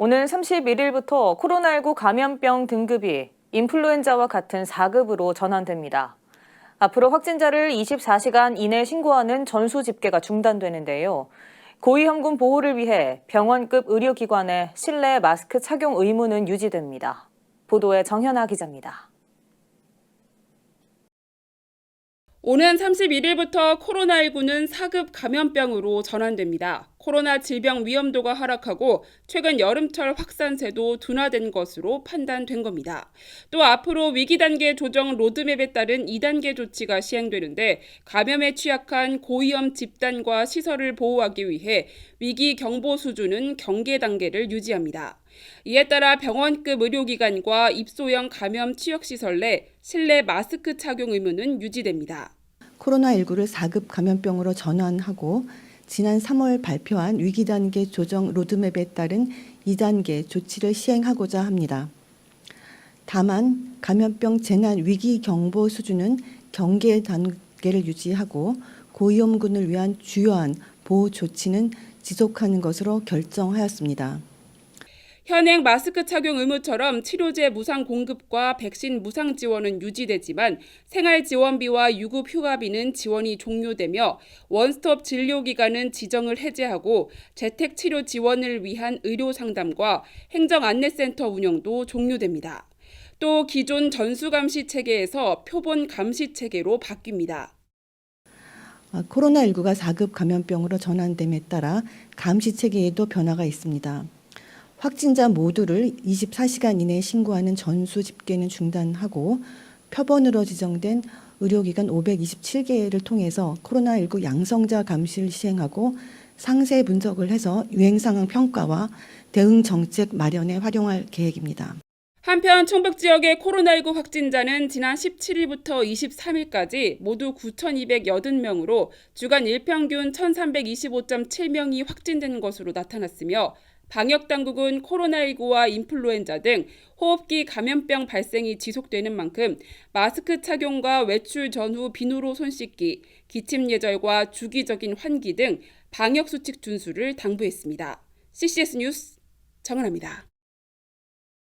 오는 31일부터 코로나19 감염병 등급이 인플루엔자와 같은 4급으로 전환됩니다. 앞으로 확진자를 24시간 이내 신고하는 전수 집계가 중단되는데요. 고위험군 보호를 위해 병원급 의료기관의 실내 마스크 착용 의무는 유지됩니다. 보도에 정현아 기자입니다. 오는 31일부터 코로나19는 4급 감염병으로 전환됩니다. 코로나 질병 위험도가 하락하고 최근 여름철 확산세도 둔화된 것으로 판단된 겁니다. 또 앞으로 위기 단계 조정 로드맵에 따른 2단계 조치가 시행되는데 감염에 취약한 고위험 집단과 시설을 보호하기 위해 위기 경보 수준은 경계 단계를 유지합니다. 이에 따라 병원급 의료기관과 입소형 감염 취약시설 내 실내 마스크 착용 의무는 유지됩니다. 코로나19를 4급 감염병으로 전환하고 지난 3월 발표한 위기 단계 조정 로드맵에 따른 2단계 조치를 시행하고자 합니다. 다만 감염병 재난 위기 경보 수준은 경계 단계를 유지하고 고위험군을 위한 주요한 보호 조치는 지속하는 것으로 결정하였습니다. 현행 마스크 착용 의무처럼 치료제 무상 공급과 백신 무상 지원은 유지되지만 생활 지원비와 유급 휴가비는 지원이 종료되며 원스톱 진료기관은 지정을 해제하고 재택 치료 지원을 위한 의료 상담과 행정 안내센터 운영도 종료됩니다. 또 기존 전수 감시 체계에서 표본 감시 체계로 바뀝니다. 아, 코로나19가 4급 감염병으로 전환됨에 따라 감시 체계에도 변화가 있습니다. 확진자 모두를 24시간 이내에 신고하는 전수 집계는 중단하고 표본으로 지정된 의료기관 527개를 통해서 코로나19 양성자 감시를 시행하고 상세 분석을 해서 유행 상황 평가와 대응 정책 마련에 활용할 계획입니다. 한편 충북 지역의 코로나19 확진자는 지난 17일부터 23일까지 모두 9,280명으로 주간 일평균 1,325.7명이 확진된 것으로 나타났으며 방역 당국은 코로나19와 인플루엔자 등 호흡기 감염병 발생이 지속되는 만큼 마스크 착용과 외출 전후 비누로 손 씻기, 기침 예절과 주기적인 환기 등 방역 수칙 준수를 당부했습니다. CCS 뉴스 정은아입니다.